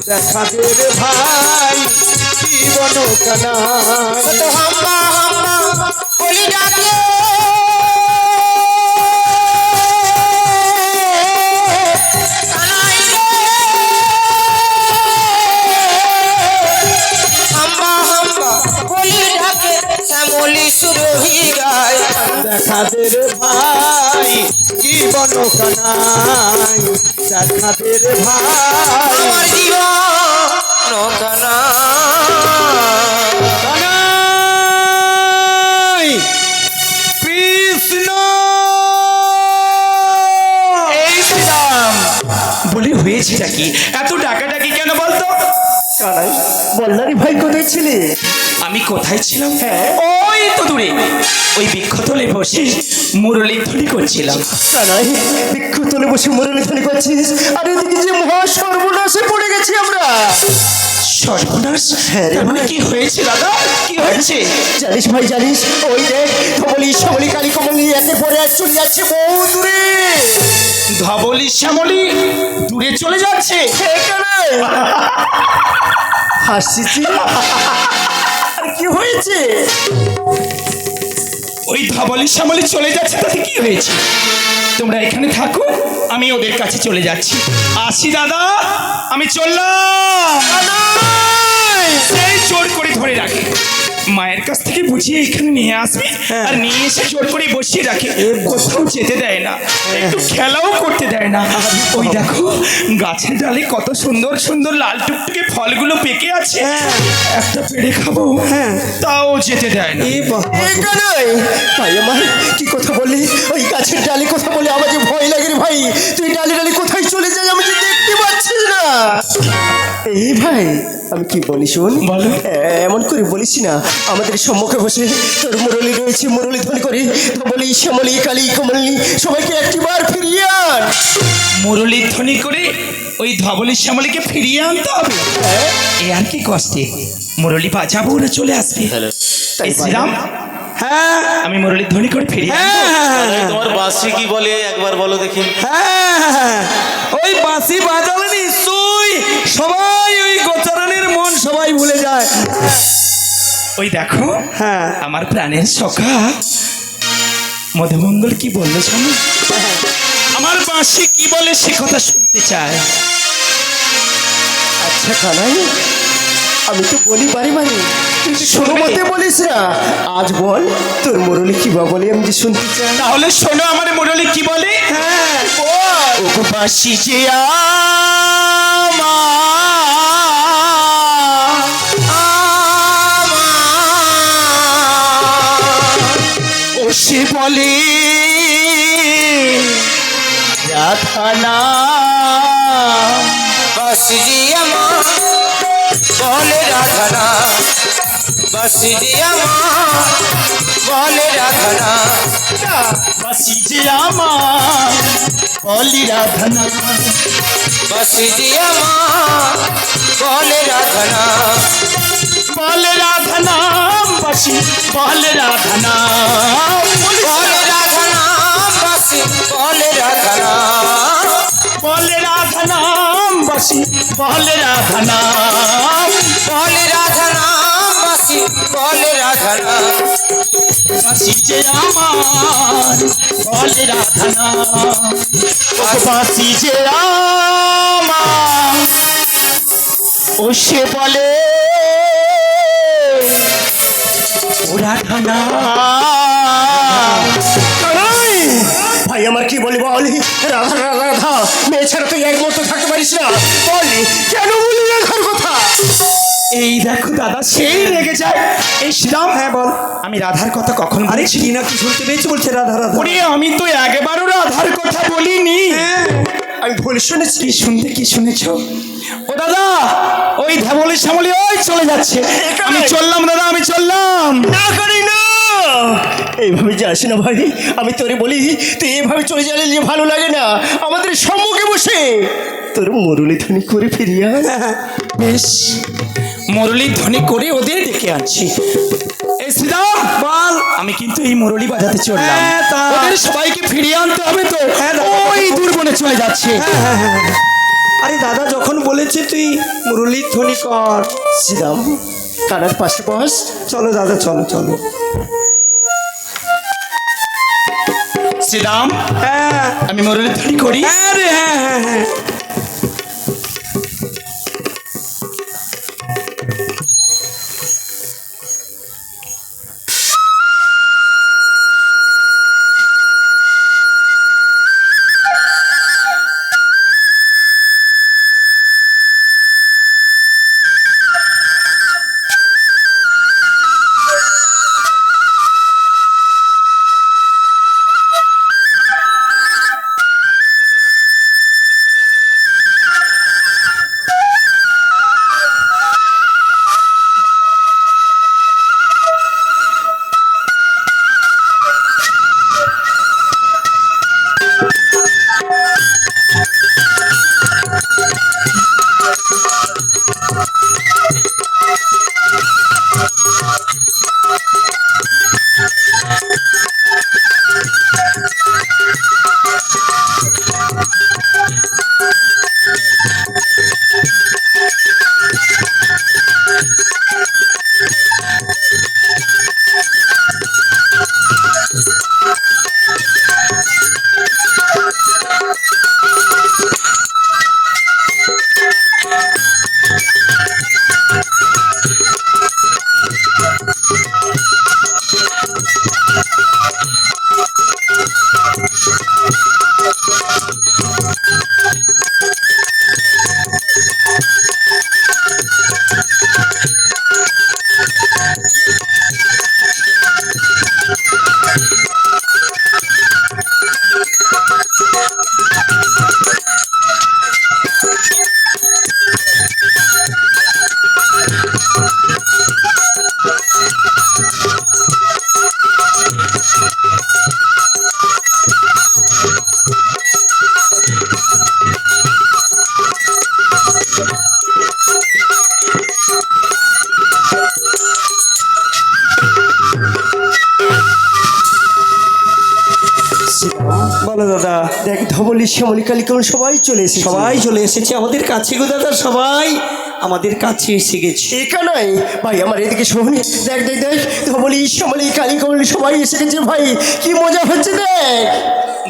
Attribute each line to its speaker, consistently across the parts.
Speaker 1: দেখা দে ভাই জীবন কানা
Speaker 2: হাম্বা হাম্বা বলি ডাকে শ্যামলি সুরভি গায়
Speaker 1: দেখা দে রে ভাই জীবন কানাই দেখা দে রে ভাই
Speaker 2: আমার জীবন কানা
Speaker 1: কানাই কৃষ্ণ।
Speaker 3: এই শ্রীরাম। বলি হয়েছেটা কি? এত ডাকাডাকি কেন বলতো?
Speaker 1: কানাই বল্লারি ভাই কোথায় ছিলে?
Speaker 3: আমি কোথায় ছিলাম? ওই তো দূরে। ওই বৃক্ষতলে বসে মুরলিধ্বনি করছিলাম।
Speaker 1: কানাই ভিক্ষু বসে মরণে করছিস? আর এদিকে যে মহা সর্বনাশে পড়ে গেছি আমরা।
Speaker 3: সর্বনাশ?
Speaker 1: হ্যাঁ রে
Speaker 3: মানে কি হয়েছে দাদা? কি হয়েছে?
Speaker 1: জানিস ভাই জানিস? ওই দেখ ধবলি সবলি কালী কমলি একে পরে এক চলে যাচ্ছে বহু দূরে।
Speaker 3: ধবলি শ্যামলি দূরে চলে যাচ্ছে।
Speaker 1: হাসছিস আর কি হয়েছে?
Speaker 3: ওই ধাবলি শ্যামলি চলে যাচ্ছে তাতে কি হয়েছে? তোমরা এখানে থাকো আমি ওদের কাছে চলে যাচ্ছি। আসি দাদা আমি চললাম। সেই চোর করে ধরে রাখে। মায়ের কাছ থেকে বুঝিয়ে এখানে নিয়ে আসবে আর নিয়ে এসে জোর করে বসিয়ে রাখে। কোথাও যেতে দেয় না একটু খেলাও করতে দেয় না। ওই দেখো গাছের ডালে কত সুন্দর সুন্দর লাল টুকটুকে ফলগুলো পেকে আছে। একটা পেড়ে খাব তাও যেতে দেয় না।
Speaker 1: ভাই আমার কি কথা বললি? ওই গাছের ডালে কথা বলে আমার যে ভয় লাগে রে ভাই। তুই ডালে ডালে কোথায় চলে যাই আমি দেখতে পাচ্ছি না। এই ভাই আমি কি বলি শুন? এমন করে বলিস না। আমাদের সম্মুখে বসে তোর মুরলি রয়েছে মুরলি ধ্বনি করে। তো বলি শ্যামলি কালী কমলি সবাইকে একটিবার ফিরিয়ে আন।
Speaker 3: মুরলির ধ্বনি করে ওই ধবলি শ্যামলিকে ফিরিয়ে আনতে হবে। এ আর কি কষ্টে? মুরলি বাজাবো ওরা চলে আসবে।
Speaker 1: তাই
Speaker 3: শ্রীরাম হ্যাঁ। আমি মুরলির ধ্বনি করে আনব।
Speaker 4: আরে, তোমার বাসি কি বলে? একবার বলো দেখি।
Speaker 1: হ্যাঁ। ওই বাঁশি বাজালে নিশ্চয়ই সবাই সবাই ভুলে যায়।
Speaker 3: ওই দেখো
Speaker 1: হ্যাঁ।
Speaker 3: আমার প্রাণের সখা। মধুমঙ্গল কি বলল জানো? আমার বাঁশি কি বলে সে কথা শুনতে চায়।
Speaker 1: আচ্ছা কানাই আমি তো বলি বাড়ি কিন্তু শোনো? মতে বলিস না আজ বল তোর মুরলি কি বা বলে আমি যে শুনতে চাই।
Speaker 3: তাহলে শোনো আমার মুরলি কি বলে?
Speaker 1: হ্যাঁ
Speaker 3: ওগো বাঁশি যে ও সে বলে। রাধানা
Speaker 2: বাসিজি আমার বলে রাধানা বাসিজি আমার বলে রাধানা।
Speaker 3: যে আমার বলি রাধানা
Speaker 2: বাসিজি আমার বলে রাধানা।
Speaker 3: বলে রাধানা বাঁশি বলে রাধানা
Speaker 2: বলে রাধানা বাসি বলে রাধানা
Speaker 3: বলে রাধানা বাঁশি বলে রাধানা
Speaker 2: বলে রাধানা বাসি বলে রাধানা
Speaker 3: বাঁশি যে আমার বলে রাধানা ও বাঁশি যে আমার। ও সে বলে ও রাধানা
Speaker 1: কানাই ভাই আমার কি বলি বলি? রাধা রাধা রাধা মেয়ে ছাড়া তুই একমতো থাকতে পারিস না। বলি কেন বলি রাধার কথা?
Speaker 3: এই দেখো দাদা সেই রেগে যায়। এই শ্রীরাম হ্যাঁ বল। আমি রাধার কথা কখন
Speaker 1: আরে
Speaker 3: বলেছি?
Speaker 1: না কি শুনতে পেয়েছি বলছে রাধা রাধা।
Speaker 3: ওরে আমি তো একবারও রাধার কথা বলিনি।
Speaker 1: আমি ভুল শুনেছি।
Speaker 3: কি শুনতে কি শুনেছ? ও দাদা ওই ধেবলি শ্যামলি ওই চলে যাচ্ছে। আমি চললাম দাদা আমি চললাম।
Speaker 1: না করি না। এইভাবে যাস না ভাই আমি তোরে বলি তুই এইভাবে চলে গেলে যে ভালো লাগে না আমাদের সম্মুখে বসে। তোর মরুলি ধ্বনি করে ফিরিয়া
Speaker 3: বেশ মুরলি ধ্বনি করে ওদের ডেকে আনছি। এই শ্রীরাম বল। আমি কিন্তু এই মুরলি বাজাতে চললাম।
Speaker 1: হ্যাঁ,
Speaker 3: ওদের সবাইকে ফিরিয়ে আনতে হবে তো। ওই দূর বনে চলে যাচ্ছে।
Speaker 5: আরে দাদা যখন বলেছে তুই মুরলির ধ্বনি কর।
Speaker 1: শ্রীরাম কানার পাশে বস।
Speaker 5: চলো দাদা চলো চলো।
Speaker 3: শ্রীরাম
Speaker 5: হ্যাঁ।
Speaker 3: আমি মুরলি ধ্বনি করি?
Speaker 5: হ্যাঁ হ্যাঁ হ্যাঁ হ্যাঁ।
Speaker 1: ধবলি শ্যামলি কালিকমল সবাই চলে এসেছে।
Speaker 5: সবাই চলে এসেছে আমাদের কাছে গো দাদা সবাই আমাদের কাছে এসে গেছে।
Speaker 1: একা নয়? ভাই আমার এদিকে শোন দেখ দেখ দেখ ধবলি শ্যামলি কালিকমল সবাই এসে গেছে ভাই। কি মজা হচ্ছে দেখ।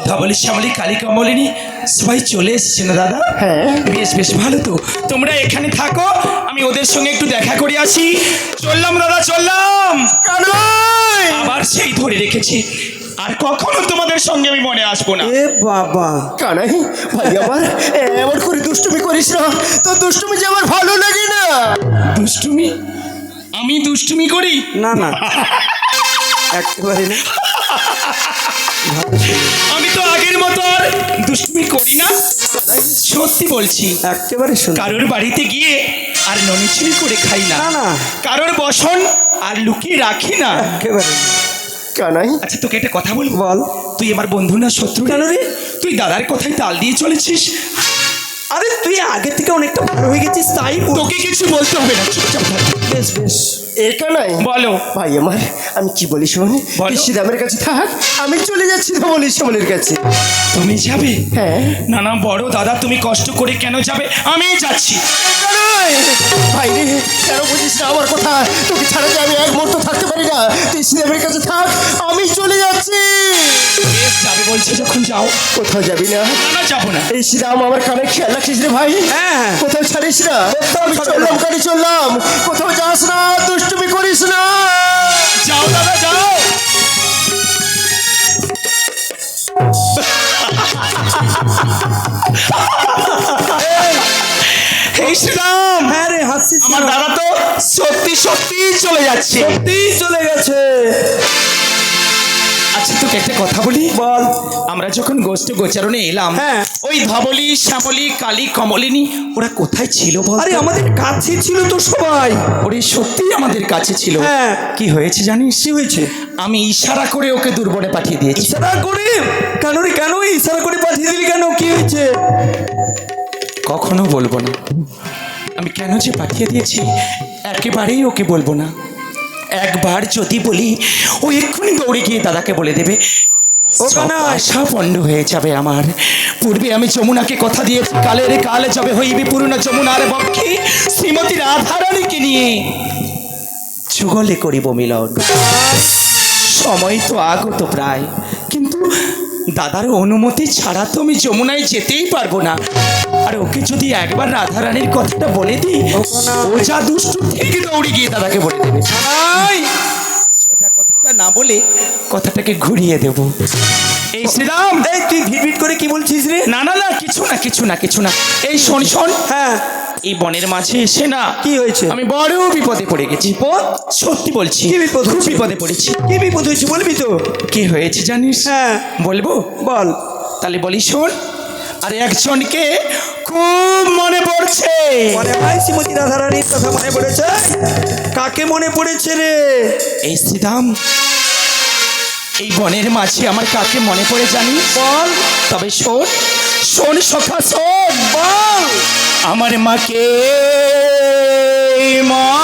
Speaker 3: ধবলি শ্যামলি কালী কমলিনী সবাই চলে এসেছে না দাদা?
Speaker 1: হ্যাঁ।
Speaker 3: বেশ বেশ ভালো তো। তোমরা এখানে থাকো আমি ওদের সঙ্গে একটু দেখা করে আসি। চললাম দাদা চললাম। আবার সেই ধরে রেখেছে। আর কখনো তোমাদের সঙ্গে আমি মনে আসব না।
Speaker 5: এ বাবা।
Speaker 1: কানাই ভাই আমার এমন করে দুষ্টুমি করিস না। তো দুষ্টুমি যে আমার ভালো লাগে না।
Speaker 3: দুষ্টুমি? আমি দুষ্টুমি করি?
Speaker 5: না না। একেবারে না।
Speaker 3: আমি তো আগের মতো আর দুষ্টুমি করি না। সত্যি বলছি
Speaker 5: একেবারে শোনো
Speaker 3: কারোর বাড়িতে গিয়ে আর ননি চুরি করে খাই না।
Speaker 5: না না।
Speaker 3: কারোর বসন আর লুকিয়ে রাখি না।
Speaker 5: একেবারে না।
Speaker 1: কানাই
Speaker 3: আচ্ছা তোকে একটা কথা বলব
Speaker 5: বল।
Speaker 3: তুই আমার বন্ধু না শত্রু
Speaker 5: কেন রে?
Speaker 3: তুই দাদার কথায় তাল দিয়ে চলেছিস?
Speaker 5: আরে তুই আগে থেকে অনেকটা ভালো হয়ে গেছিস তাই
Speaker 3: তোকে কিছু বলতে হবে না। চুপচাপ
Speaker 5: বেশ বেশ।
Speaker 1: এ কানাই
Speaker 3: বলো।
Speaker 1: ভাই আমার আমি কি বলি শোন?
Speaker 3: বলো।
Speaker 1: শ্রীরামের কাছে থাক আমি চলে যাচ্ছি ধবলি শ্যামলির কাছে।
Speaker 3: তুমি যাবে?
Speaker 1: হ্যাঁ।
Speaker 3: না না বড় দাদা তুমি কষ্ট করে কেন যাবে? আমি যাচ্ছি।
Speaker 1: ভাই রে কেন বুঝিস না আমার কথা? তোকে ছাড়া যে আমি এক মুহূর্ত থাকতে পারি না। তুই শ্রীরামের কাছে থাক আমি চলে যাচ্ছি।
Speaker 3: যাবে বলছে যখন যাও?
Speaker 1: কোথাও যাবি না?
Speaker 3: না না যাব না।
Speaker 1: এই শ্রীরাম আমার কানে খেয়াল রাখিস রে ভাই?
Speaker 5: হ্যাঁ, হ্যাঁ।
Speaker 1: কোথাও ছাড়িস না? আমি চললাম। কানে চললাম। কোথাও যাস না দুষ্টুমি করিস না।
Speaker 3: যাও দাদা যাও। শ্রীরাম
Speaker 5: হ্যাঁ রে হাসিস
Speaker 3: আমার দাদা তো সত্যি সত্যি চলে যাচ্ছে।
Speaker 5: সত্যি চলে গেছে।
Speaker 3: আচ্ছা তোকে একটা কথা বলি?
Speaker 5: বল।
Speaker 3: আমরা যখন গোষ্ঠ গোচারণে এলাম
Speaker 5: হ্যাঁ।
Speaker 3: ওই ধবলি শ্যামলি কালী কমলিনী ওরা কোথায় ছিল বল
Speaker 5: আরে আমাদের কাছে ছিল তো সবাই।
Speaker 3: ওরে সত্যি আমাদের কাছে ছিল?
Speaker 5: হ্যাঁ।
Speaker 3: কি হয়েছে জানিস?
Speaker 5: কি হয়েছে?
Speaker 3: আমি ইশারা করে ওকে দুর্বলে পাঠিয়ে দিয়েছি।
Speaker 5: ইশারা করে? কেন রে কেন ইশারা করে পাঠিয়ে দিলি কেন? কি হয়েছে?
Speaker 3: কখনো বলব না। আমি কেন যে পাঠিয়ে দিয়েছি একেবারেই ওকে বলব না। একবার যদি বলি ও এক্ষুনি দৌড়ে গিয়ে দাদাকে বলে দেবে
Speaker 5: ও
Speaker 3: সব আশা পণ্ড হয়ে যাবে আমার। পূর্বে আমি যমুনাকে কথা দিয়েছি কালের কালে যাবে হইবি পূর্ণ যমুনার বক্ষে শ্রীমতী রাধারানীকে নিয়ে। যুগলে করিব মিলন। সময় তো আগত প্রায় কিন্তু দাদার অনুমতি ছাড়া তো আমি যমুনায় যেতেই পারব না। আর ওকে যদি একবার রাধা রানীর কথাটা বলে দিই ও যা দুষ্টু ঠিক দৌড়ে গিয়ে দাদাকে বলে দেবে। সোজা কথাটা না বলে কথাটাকে ঘুরিয়ে দেব। এই শ্রীরাম
Speaker 5: এই তুই ভিড় করে কি বলছিস রে?
Speaker 3: না না না কিছু না কিছু না কিছু না। এই শোন শোন।
Speaker 5: হ্যাঁ।
Speaker 3: এই বনের মাঝে এসে না
Speaker 5: কি হয়েছে?
Speaker 3: আমি বড় বিপদে পড়ে গেছি।
Speaker 5: বিপদ?
Speaker 3: সত্যি বলছি
Speaker 5: কি বিপদ
Speaker 3: খুব বিপদে পড়েছি।
Speaker 5: কি বিপদ হয়েছে বলবি তো?
Speaker 3: কি হয়েছে জানিস?
Speaker 5: হ্যাঁ।
Speaker 3: বলব?
Speaker 5: বল।
Speaker 3: তাহলে বলি শোন আর একজনকে খুব মনে পড়ছে।
Speaker 5: মনে হয় শ্রীমতী রাধারানীর কথা মনে পড়েছে। কাকে মনে পড়েছে রে?
Speaker 3: এই শ্রীরাম এই বনের মাঝে আমার কাকে মনে পড়ে জানিস বল। তবে শোন শোন সখা শোন। বল। আমার মাকে মানে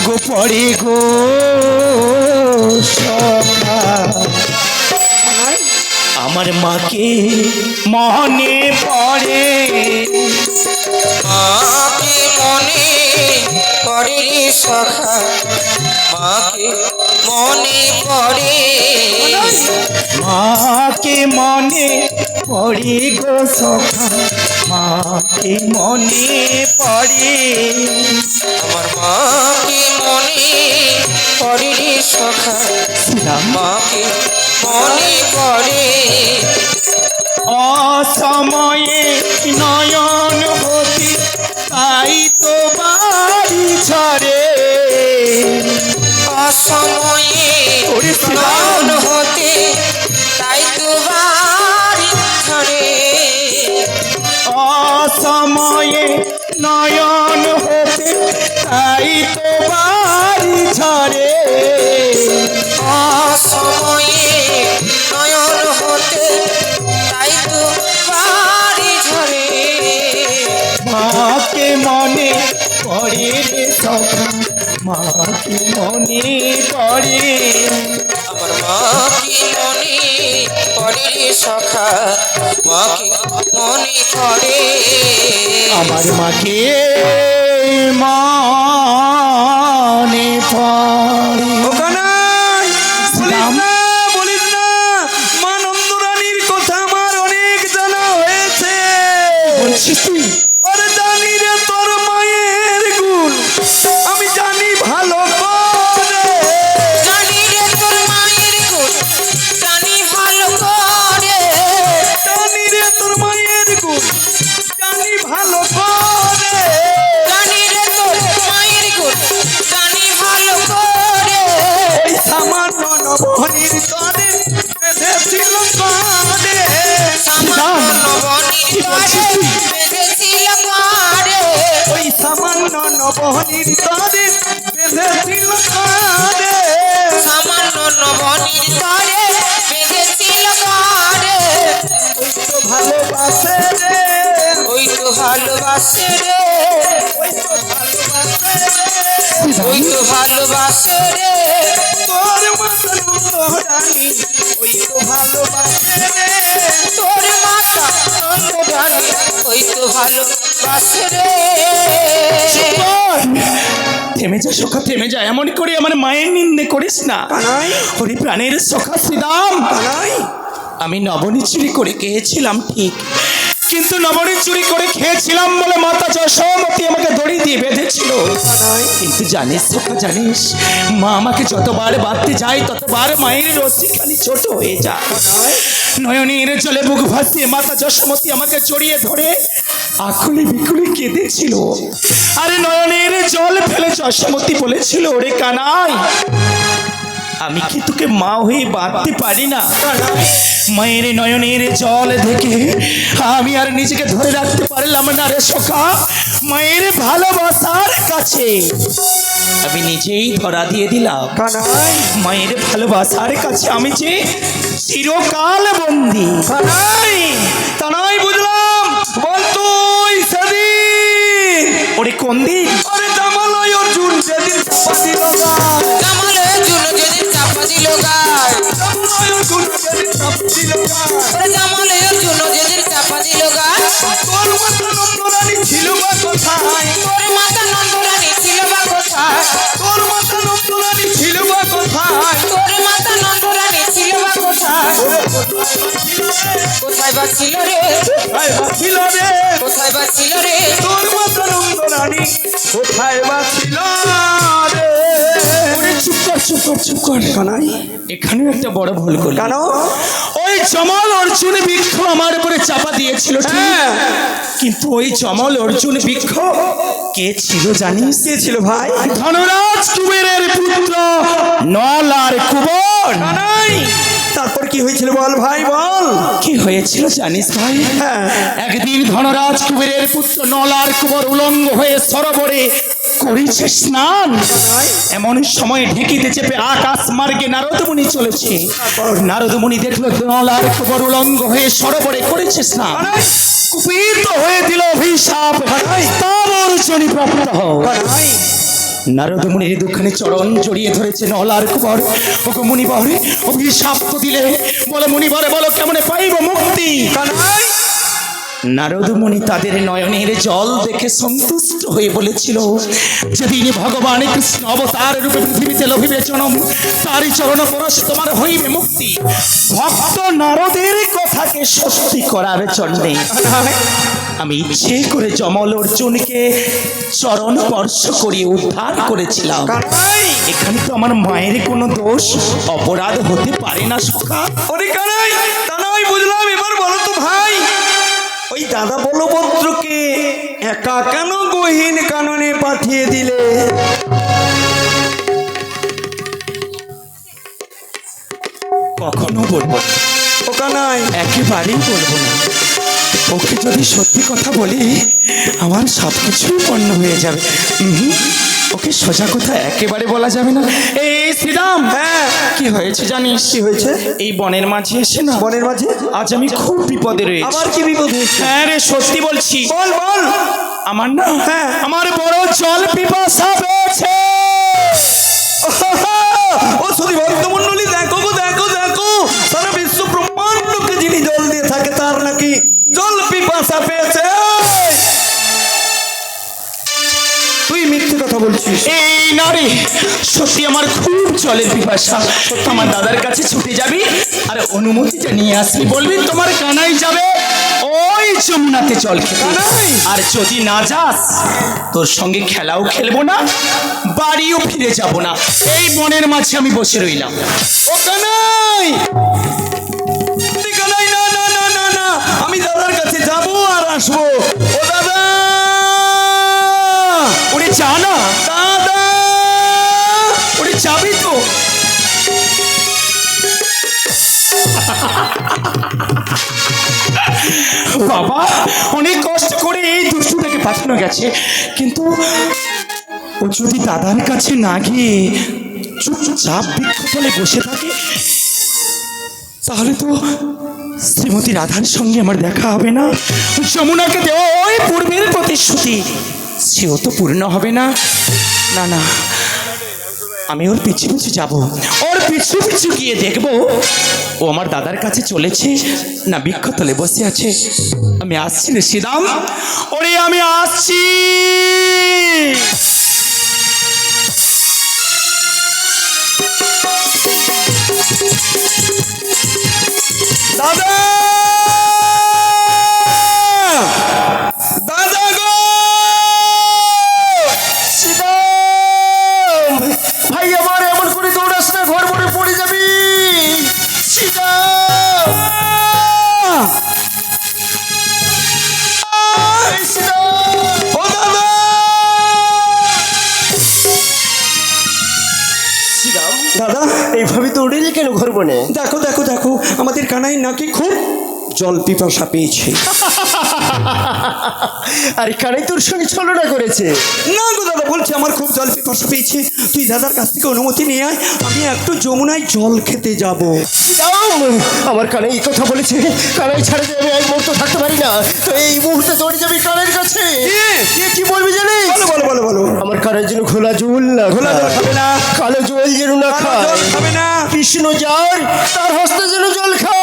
Speaker 3: ও গো পড়ে গো সখা আমার মাকে মনে পড়ে।
Speaker 2: মাকে মনে পড়ে সখা। মাকে মনে পড়ে।
Speaker 3: মাকে মনে পড়ে গো সখা। মাকে মনে পড়ে।
Speaker 2: আমার মাকে মনে পড়ে রে সখা মাকে মনে পড়ে।
Speaker 3: অসময়ে নয়ন হতি তাই তো বাড়ি ঝরে
Speaker 2: অসময়ে
Speaker 3: অসময়ে নয়ন হতে তাই তো বাড়ি ঝরে।
Speaker 2: অসময়ে নয়ন হতে তাই তো বাড়ি ঝরে।
Speaker 3: মাকে মনে পড়ে সখা মাকে মনে পড়ে।
Speaker 2: আমার মাকে মনে পড়ে রে সখা মাকে মনে পড়ে
Speaker 3: আমার মাকে মনে
Speaker 5: ভালোবাসে তোর মতন রানী ওই তো ভালোবাসে রে
Speaker 2: তোর মাতা নন্দরানী ওই তো ভালোবাসে রে।
Speaker 3: থেমে যা সখা থেমে যা। এমন করে আমার মায়ের নিন্দে করিস না।
Speaker 5: কানাই।
Speaker 3: হরি প্রাণের সখা শ্রীরাম
Speaker 5: কানাই।
Speaker 3: আমি নবনী চুরি করে খেয়েছিলাম ঠিক। কিন্তু নবনী চুরি করে খেয়েছিলাম বলে মাতা যশোমতী আমাকে দড়ি দিয়ে বেঁধেছিল। কিন্তু জানিস সখা জানিস মা আমাকে যতবার বাঁধতে যায় ততবার মায়ের রশ্মি খালি ছোট হয়ে যায়। নয়নের জলে বুক ভাসিয়ে মাতা যশোমতী আমাকে জড়িয়ে ধরে আকুলি বিকুলি কেঁদেছিল। আরে নয়নের জল ফেলে যশোমতী বলেছিল ওরে কানাই আমি কি তোকে মা হয়ে বাঁধতে পারি না? মায়ের নয়নের জল দেখে আমি আর নিজেকে ধরে রাখতে পারলাম না রে সখা। মায়ের ভালোবাসার কাছে আমি নিজেই ধরা দিয়ে দিলাম। মায়ের ভালোবাসার কাছে আমি যে চিরকাল বন্দি।
Speaker 5: কানাই। তা নয় বুঝলাম বল তুই সেদিন।
Speaker 3: ওরে কোন দিন?
Speaker 5: ওরে জামালয় অর্জুন যেদিন গান।
Speaker 2: জামাল
Speaker 5: অর্জুন যেদিন চাপা দিল গান তোর মাতা নন্দরানী ছিল বা কোথায়
Speaker 2: তোর মাতা নন্দরানী ছিল বা কোথায়
Speaker 5: তোর মাতা নন্দরানী ছিল বা কোথায়
Speaker 2: তোর মাতা নন্দরানী ছিল বা কোথায় কোথায় বা ছিল রে
Speaker 5: কোথায় বা ছিল রে
Speaker 2: কোথায় বা ছিল রে
Speaker 5: তোর মাতা নন্দরানী কোথায় বা ছিল
Speaker 3: কর চুপ কর
Speaker 5: কানাই
Speaker 3: এখানেও একটা বড় ভুল করলি।
Speaker 5: কেন?
Speaker 3: ওই জমল অর্জুন বৃক্ষ আমার উপরে চাপা দিয়েছিল
Speaker 5: হ্যাঁ।
Speaker 3: কিন্তু ওই জমল অর্জুন বৃক্ষ কে ছিল জানিস?
Speaker 5: কে ছিল ভাই?
Speaker 3: ধনরাজ কুবেরের পুত্র নল আর কুবর।
Speaker 5: কানাই তারপর কি হয়েছিল বল ভাই বল।
Speaker 3: কি হয়েছিল জানিস ভাই?
Speaker 5: হ্যাঁ।
Speaker 3: একদিন ধনরাজ কুবেরের পুত্র নল আর কুবর উলঙ্গ হয়ে সরোবরে করেছে স্নান। এমন সময় ঢেকিতে চেপে আকাশ মার্গে নারদমুনি চলেছে। নারদমুনি দেখল নল আর কুবর উলঙ্গ হয়ে সরোবরে করেছে স্নান। কুপিত হয়ে দিল অভিশাপ। তার অর্জনী প্রাপ্ত হও
Speaker 5: কানাই
Speaker 3: নারদ মুনির দুখানি চরণ জড়িয়ে ধরেছে নলার কুবর ওকে মুনিবর অভিশাপ তো দিলে। বলে মুনিবরে বলো কেমনে পাইব মুক্তি?
Speaker 5: কানাই
Speaker 3: নারদ মুনি তাদের নয়নের জল দেখে সন্তুষ্ট হয়ে বলেছিল, যেদিন ভগবান কৃষ্ণ অবতার রূপে পৃথিবীতে লভিবে জনম তারই চরণ পরশ তোমার হইবে মুক্তি। ভক্ত নারদের কথাকে সত্যি করার জন্যে আমি ইচ্ছে করে জমল অর্জুনকে চরণ স্পর্শ করিয়ে উদ্ধার করেছিলাম। এখানে তো আমার মায়ের কোনো দোষ, অপরাধ হতে পারে না সখা।
Speaker 5: বুঝলাম। এবার বলো তো ভাই ওই দাদা বলভদ্রকে একা কেন গহীন কাননে পাঠিয়ে দিলে?
Speaker 3: কখনো বলব না।
Speaker 5: ও কানাই
Speaker 3: একেবারেই বলব না। ওকে যদি সত্যি কথা বলি আমার সব কিছুই পণ্য হয়ে যাবে। ওকে সোজা কথা একেবারে বলা যাবে না। এই শ্রীরাম!
Speaker 5: হ্যাঁ।
Speaker 3: কি হয়েছে জানিস?
Speaker 5: কি হয়েছে?
Speaker 3: এই বনের মাঝে এসে না
Speaker 5: বনের মাঝে?
Speaker 3: আজ আমি খুব বিপদে রয়েছি।
Speaker 5: আবার কি বিপদ হয়েছে?
Speaker 3: হ্যাঁ রে সত্যি বলছি।
Speaker 5: বল বল।
Speaker 3: আমার না
Speaker 5: হ্যাঁ।
Speaker 3: আমার বড় জল পিপাসা পেয়েছে
Speaker 5: ও সরি ভক্তমন্ডলী দেখো গো দেখো দেখো। সারা বিশ্ব ব্রহ্মাণ্ডকে যিনি জল দিয়ে থাকে তার নাকি জল পিপাসা পেয়েছে।
Speaker 3: এই নারী, সত্যি আমার খুব জলের পিপাসা। আমার দাদার কাছে ছুটে যাবি, আর অনুমতিটা নিয়ে আসবি। বলবি, তোমার কানাই যাবে ওই যমুনাতে জল খেতে। আর যদি না যাস, তোর সঙ্গে খেলাও খেলব না, বাড়িও ফিরে যাব না। এই বনের মাঝে আমি বসে রইলাম।
Speaker 5: আমি দাদার কাছে যাব আর আসব। ও দাদা!
Speaker 3: ওরে যা বাবা, অনেক কষ্ট করে এই দুষ্টুটাকে পাঠানো গেছে। কিন্তু ও যদি দাদার কাছে না গিয়ে চুপচাপ বৃক্ষতলে বসে থাকে, তাহলে তো শ্রীমতী রাধার সঙ্গে আমার দেখা হবে না। যমুনাকে দেওয়া ওই পূর্বের প্রতিশ্রুতি। সেও তো পূর্ণ হবে না। না না, আমি ওর পিছু পিছু যাব। ওর পিছু পিছু গিয়ে দেখব ও আমার দাদার কাছে চলেছে। না, বিক্ষতলে বসে আছে। আমি আসছি রে ওরে, আমি আসছি।
Speaker 1: এইভাবে কেন ঘর বনে?
Speaker 5: দেখো দেখো দেখো আমাদের কানাই নাকি খুব জল পিপাসা পেয়েছে।
Speaker 1: আর কানে তোর সঙ্গে ছলনা করেছে।
Speaker 5: না গো দাদা বলছে আমার খুব জল পিপাসা পেয়েছে। তুই দাদার কাছ থেকে অনুমতি নিয়ে আয় আমি একটু যমুনায় জল খেতে যাব।
Speaker 1: আমার কানে এই কথা বলেছে। কানাই ছাড়া যে আমি এক মুহূর্ত থাকতে পারি না। তো এই মুহূর্তে দৌড়ে যাবি কানের কাছে। কে? কি বলবি জানিস?
Speaker 5: বলো বলো বলো বলো।
Speaker 1: আমার কানের যেন খোলা জল না
Speaker 5: খোলা জল খাবে না।
Speaker 1: কালো জল যেন না
Speaker 5: খাবে না।
Speaker 1: কৃষ্ণ যার তার হস্তে যেন জল খা